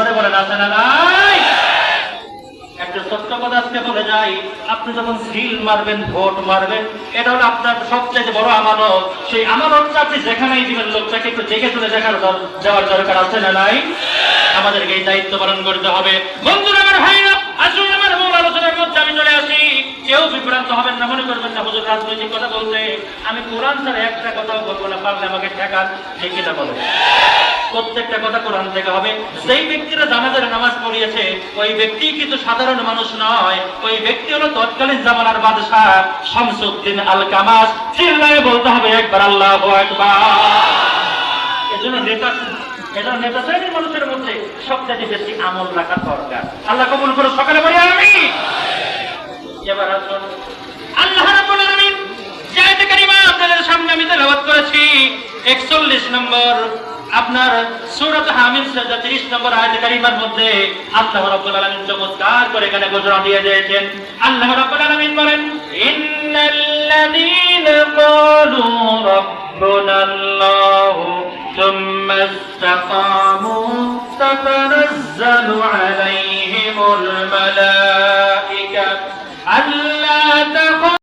জোরে বলেন, আছে না নাই? একটা সত্য কথা আজকে বলে যাই, আপনি যখন সিল মারবেন, ভোট মারবেন, এটা হলো আপনার সবচেয়ে বড় আমানত। সেই আমানতটা আপনি যেখানেই দিবেন, লোকটাকে একটু দেখে শুনে দেখার দেওয়ার দরকার আছে না নাই? আমাদেরকে এই দায়িত্ব পালন করতে হবে। বন্ধুরা, আমার ভাইরা, আসুন, আমার মূল আলোচনার মধ্যে আমি চলে আসি। কেউ বিভ্রান্ত হবেন না, মনে করবেন না, হুজুর রাজনৈতিক কথা বলতে। আমি কোরআন ছাড়া একটা কথাও বলব না, পারলে আমাকে ঠেকান ঠিক কিনা বলো প্রত্যেকটা কথা কোরআন থেকে হবে। যেই ব্যক্তিরা জানাজার নামাজ পড়িয়েছে, ওই ব্যক্তি কিন্তু সাধারণ মানুষ নয়। ওই ব্যক্তি হলো তৎকালীন জামানার বাদশাহ শামসুদ্দিন আল কামাস চিল্লায় বলতে হবে, একবার আল্লাহ একবার এজন্য নেতা এজন্য নেতা শ্রেণির মানুষের মধ্যে সবচেয়ে বেশি আমল রাখা দরকার। আল্লাহ কবুল করে সকালে বলি আমি এবার আসুন। আল্লাহ রাব্বুল আলামিন আয়াতে কারিমা আপনাদের সামনে আমি তেলাওয়াত করেছি 41 নম্বর আপনার সূরাত হামিদ সাজদা 30 নম্বর আয়াতে কারিমার মধ্যে আল্লাহ রাব্বুল আলামিন চমৎকার করে এখানে ঘোষণা দিয়ে দিয়েছেন আল্লাহ রাব্বুল আলামিন বলেন ইন্নাল্লাযীনা ক্বালু রাব্বুনা আল্লাহ ثم استقاموا تتنزل عليهم الملائكة ألا